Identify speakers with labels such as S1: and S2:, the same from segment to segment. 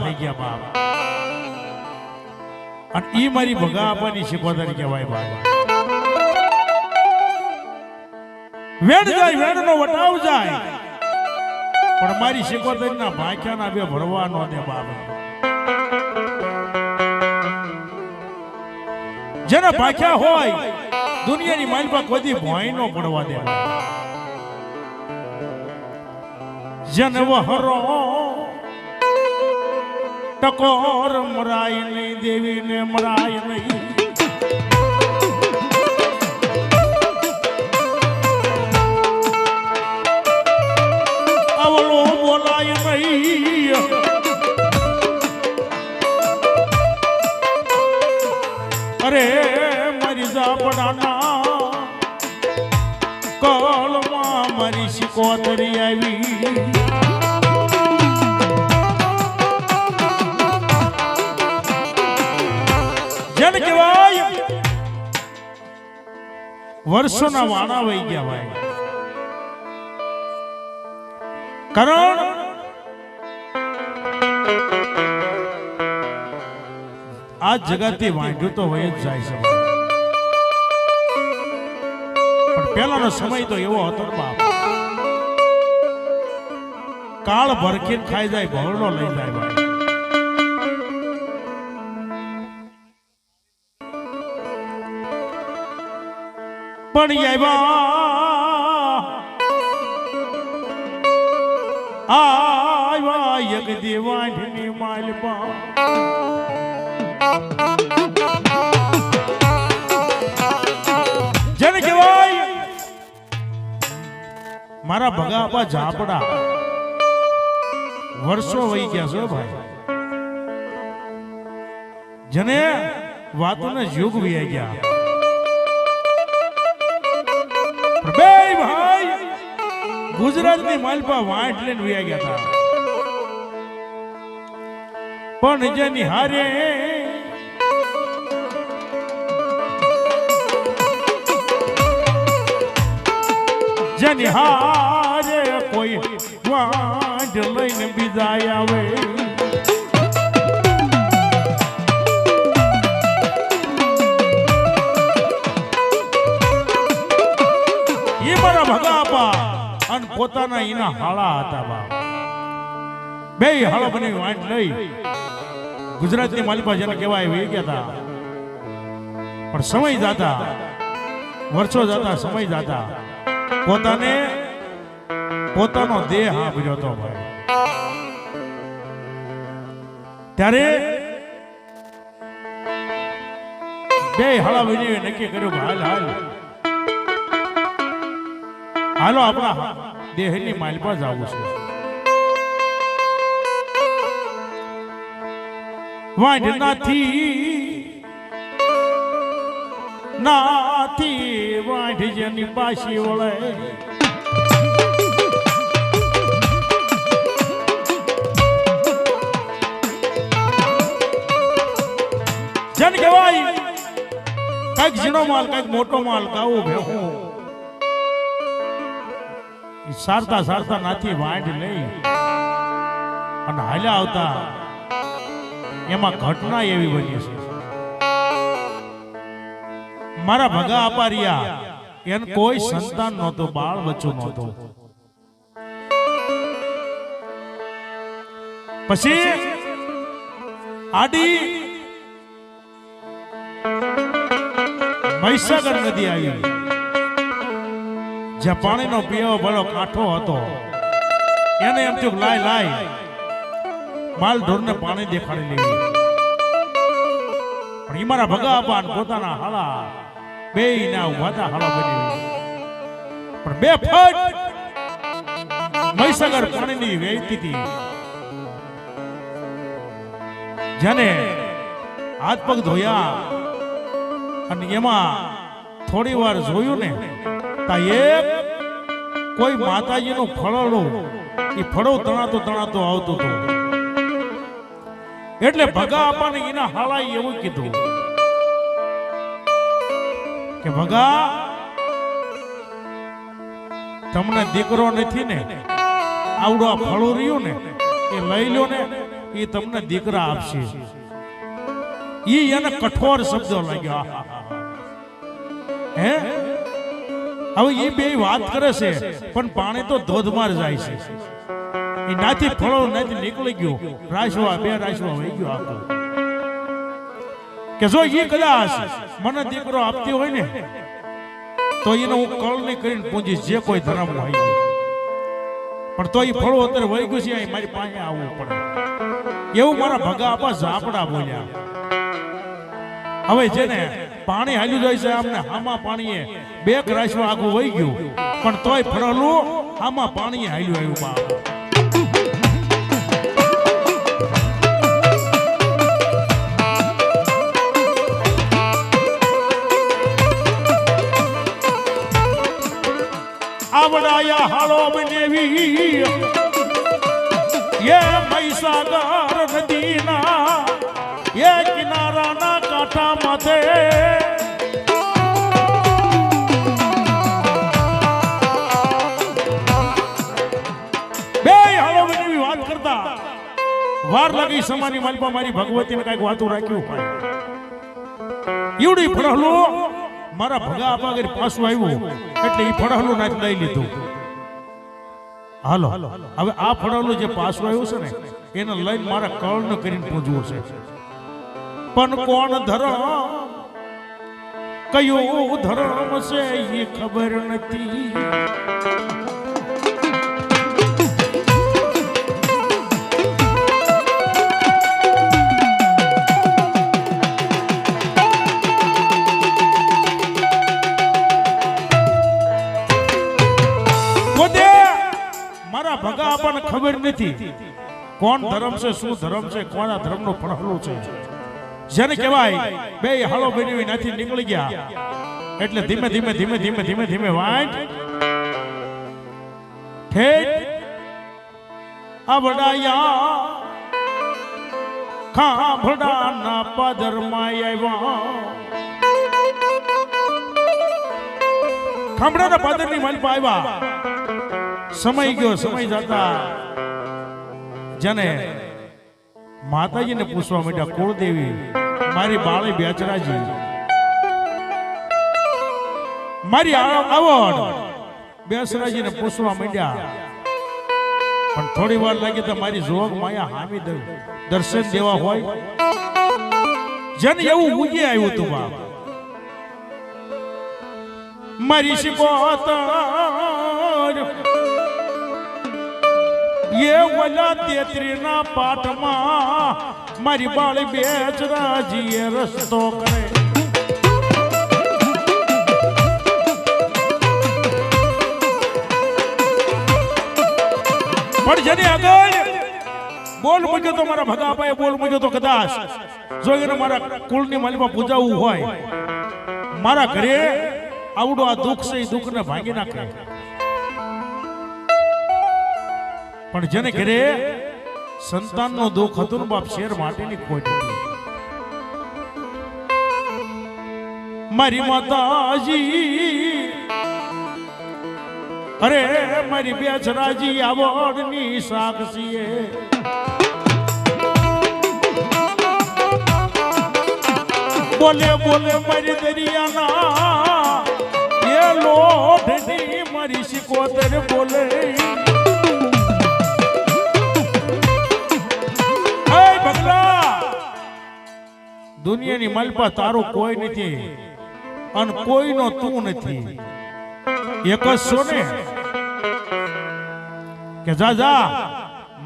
S1: થઈ ગયા બાપ. અને ઈ મારી ભગા આપવાની શીખવાદારી કહેવાય બાપ. વેડ જાય વેડ નો વટાવ જાય. પણ મારી શીખવદારીના ભાખ્યાના બે ભરવા નો દે બાપ. જેના ભાખ્યા હોય, દુનિયાની માલિકા કોઈ ભોય નો પડવા દે જન વહરો ટકોર મરાય નહીં દેવીને મરાય નહીં. અવળો બોલાય નહીં. અરે મારી ઝાપડાના કળમાં મારી શિકોતરી આવી. જેને કહેવાય. વર્ષોના વાણા વહી ગયા ભાઈ. કારણ આ જગતથી વાંઢ્યું તો હોય જ જાય છે. પણ પહેલાનો સમય તો એવો હતો બાપ. કાળ ભરખીને ખાઈ જાય ભરડો લઈ જાય ભાઈ. પણ આવ્યા આવ્યા જેને કહેવાય, મારા ભગાપા ઝાપડા. વર્ષો વહી ગયા છો ભાઈ. જેને વાતોને યુગ વી ગયા. પણ બે ભાઈ, ગુજરાતની માલપા વાંટ લઈને વ્યા ગયા હતા પણ જેની હારે જેની હારે કોઈ વાંઢ લઈને બીજા આવે. એના હાળા હતા બાપ. બે હાળો બની વાંટ લઈ ગુજરાતની માલિપા જેને કહેવાય વહી ગયા હતા પણ સમય જાતા, વર્ષો જાતા, સમય જાતા, પોતાને પોતાનો દેહ આપ્યો હતો ભાઈ. ત્યારે બે હાળા બની નક્કી કર્યું હાલ હાલ. હાલો આપણા દેહની માઇલ પર જવું છે. વાંઢ નાથી નાથી વાંઢ જેની પાછી વળે. જન કહેવાય કંઈક ઝીણો માલ, કંઈક મોટો માલ કાવું ઈ સારતા સારતા નાથી વાંઢ લઈ અને હાલ્યા આવતા. એમાં ઘટના એવી બની છે. મારા ભગા અપારિયા, એને કોઈ સંતાન નહોતો, બાળ બચ્ચો નહોતો. પછી આડી મહીસાગર નદી આવી. જ્યાં પાણીનો પીવો ભલો કાંઠો હતો. એને એમ થયું લાય લાય. માલ ઢોરને પાણી દેખાડી લીધું. પણ ઈ મારા ભગા આપા પોતાના હાળા બે ના વાતા હાળા બની પણ બે ફટ મહીસાગર પાણીની વહેતી હતી. જેને હાથ પગ ધોયા અને એમાં થોડી વાર જોયું ને એક, કોઈ માતાજીનું ફળોડું એ ફળો તણાતો તણાતો આવતો હતો. એટલે ભગા આપણને એના હાલાએ એવું કીધું કે, ભગા, તમને દીકરો નથી ને, આવડો આ ફળું રહ્યું ને, એ લઈ લો ને, એ તમને દીકરા આપશે. ઈ એને કઠોર શબ્દો લાગ્યો હે? હવે એ બે વાત કરે છે, પણ પાણી તો ધોધમાર જાય છે. એ નાથી ફળો નાથી નીકળી ગયો. રાશવા, બે રાશવા વહી ગયો આખો. કે જો એ કદાચ મને દીકરો આપતી હોય ને, તો એને હું કળની કરીને પૂંજીશ જે કોઈ ધરમ હોય પણ તો એ ફળો અત્યારે વહી ગયું છે મારી પાસે આવવું પડે. એવું મારા ભગા આપા ઝાપડા બોલ્યા. હવે છે ને પાણી હાલ્યું જાય છે, આમને આમાં પાણીએ બે રાશમાં આખું વહી ગયું. પણ તોય ફરલું આમાં પાણીએ હાલ્યું આવ્યું બા આવડાયા હાલો બનેવી એ મહીસાગર કાંઠા માથે વાત કરતા વાર લાગી સમાની માલપા મારી ભગવતીને કંઈક વાતું રાખ્યું હોય. ઈવડી ફળહલું મારા ભગા આપા આગળ પાછું આવ્યું એટલે એ ફળહલો નાખ લઈ લીધું. હાલો, હવે આ ફળહલું જે પાછું આવ્યું છે ને, એને લઈને મારા કળને કરીને પૂછવું છે. પણ કોણ ધર્મ કયું ધર્મ છે એ ખબર નથી. મારા ભગા પણ ખબર નથી. કોણ ધર્મ છે, શું ધર્મ છે, કોના ધર્મનું ફળહલું છે? જેને કહેવાય બે હળો બની નથી નીકળી ગયા. એટલે ધીમે ધીમે ધીમે ધીમે ધીમે ધીમે વાંચ ઠેઠ આવડાયા ખાંભડાના પાદરમાં આવ્યા. ખાંભડાના પાદરની માલપા આવ્યા. સમય ગયો સમય જતા. જેને માતાજીને પૂછવા માંડ્યા કુળદેવી મારી બાળી બેચરાજી. મારી આવડ બેસરાજીને પૂછવા માંડ્યા. પણ થોડી વાર લાગી તો મારી જોગ માયા હામી દર્શન દેવા હોય. જેને એવું ઉગી આવ્યું તું બાપ. મારી શિકોતર એ ઓલા તેત્રીના પાઠમાં મારી બાળી બેચરાજીએ રસ્તો કરે. પણ જેની આગળ બોલ મૂક્યો તો મારા ભગા બોલ મૂક્યો તો કદાચ. જો મારા કુળની માલિમાં પૂજાવું હોય, મારા ઘરે આવડો આ દુઃખ છે, એ દુઃખને ભાંગી નાખે. પણ જેને ઘરે સંતાનનો દુઃખ હતું બાપ શેર માટેની ખોટ. મારી માતાજી, અરે મારી બેચરાજી આવડની સાક્ષીએ. બોલે બોલે, મારી દરિયાના, એ લોઢની મારી શિકોતર બોલે. દુનિયાની મલપા તારો કોઈ નથી અને કોઈનો તું નથી. એક જ છો ને કે જા જા,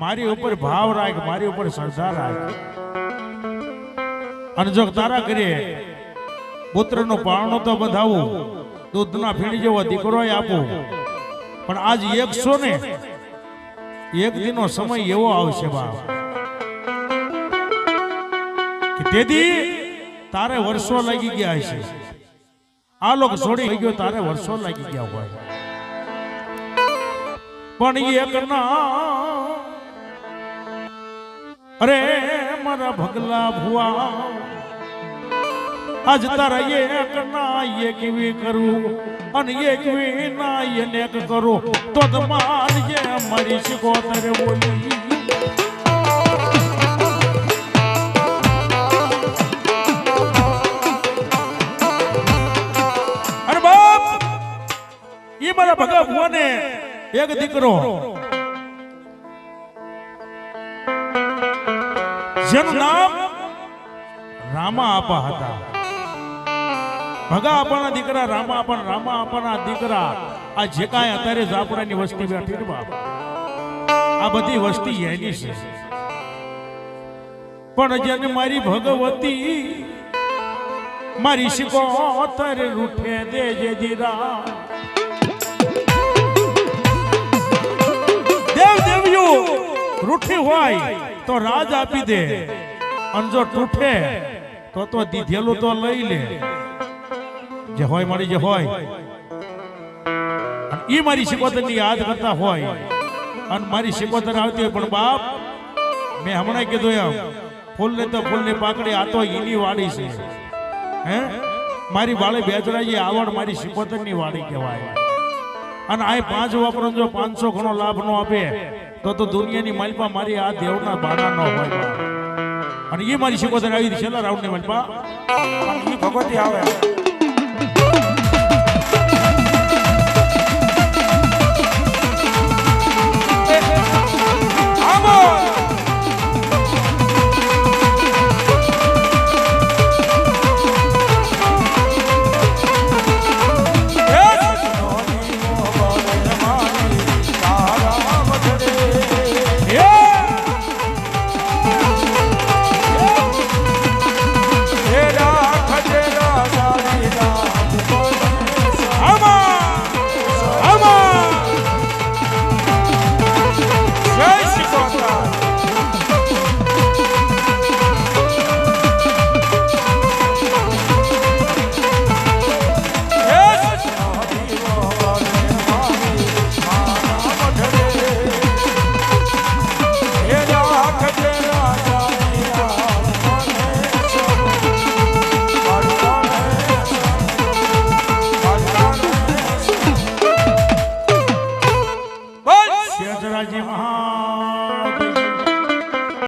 S1: મારી ઉપર ભાવ રાખ, મારી ઉપર શ્રદ્ધા રાખ. અને જો તારા ઘરે પુત્રનો પારણો તો બંધાવું, દૂધના ફીણી જેવો દીકરો આપો. પણ આજ એક છો ને એક દિનો સમય એવો આવશે બાપ. તેથી તારે વર્ષો લાગી ગયા છે આ લોક છોડી ગયો, તારે વર્ષો લાગી ગયા હોય. પણ એક ના અરે મારા ભગલા ભુવા, આજ તારા એક ના એક વી કરું અને એક વી ના એને કરું. તો તમાર મારી શિકોતર બોલી. ઈ મારા ભગા ભુવાને એક દીકરો. જેનું નામ રામા આપા હતા. ભગા આપાના દીકરા, રામા આપા રામા આપાના દીકરા. આ જે કાંઈ અત્યારે ઝાપડાની વસ્તી બેઠી આ બધી વસ્તી એની છે. પણ જેને મારી ભગવતી, મારી શિકોતર રૂઠે દેજે જીરા. દેવ રૂઠી હોય તો રાજ આપી દે. અને જો તૂટે, તો તો દીધેલું તો લઈ લે. જે હોય મારી જે હોય. એ મારી શિકોતરની યાદ કરતા હોય. અને મારી શિકોતર આવતી હોય, પણ બાપ, મેં હમણાં કીધું એમ ફૂલ ને તો ફૂલની પાકડી, આ તો એની વાડી છે. હે? મારી વાળે બેચરાજી આવડ મારી શિકોતરની વાડી કહેવાય. અને આ પાંચ વાપરો જો પાંચસો ઘણો લાભ નો આપે, તો તો દુનિયાની માલપા મારી આ દેવના બાણા નો હોય અને એ મારી શિકોતર આવી છેલ્લા રાઉન્ડની માલપા
S2: ભગવતી આવે.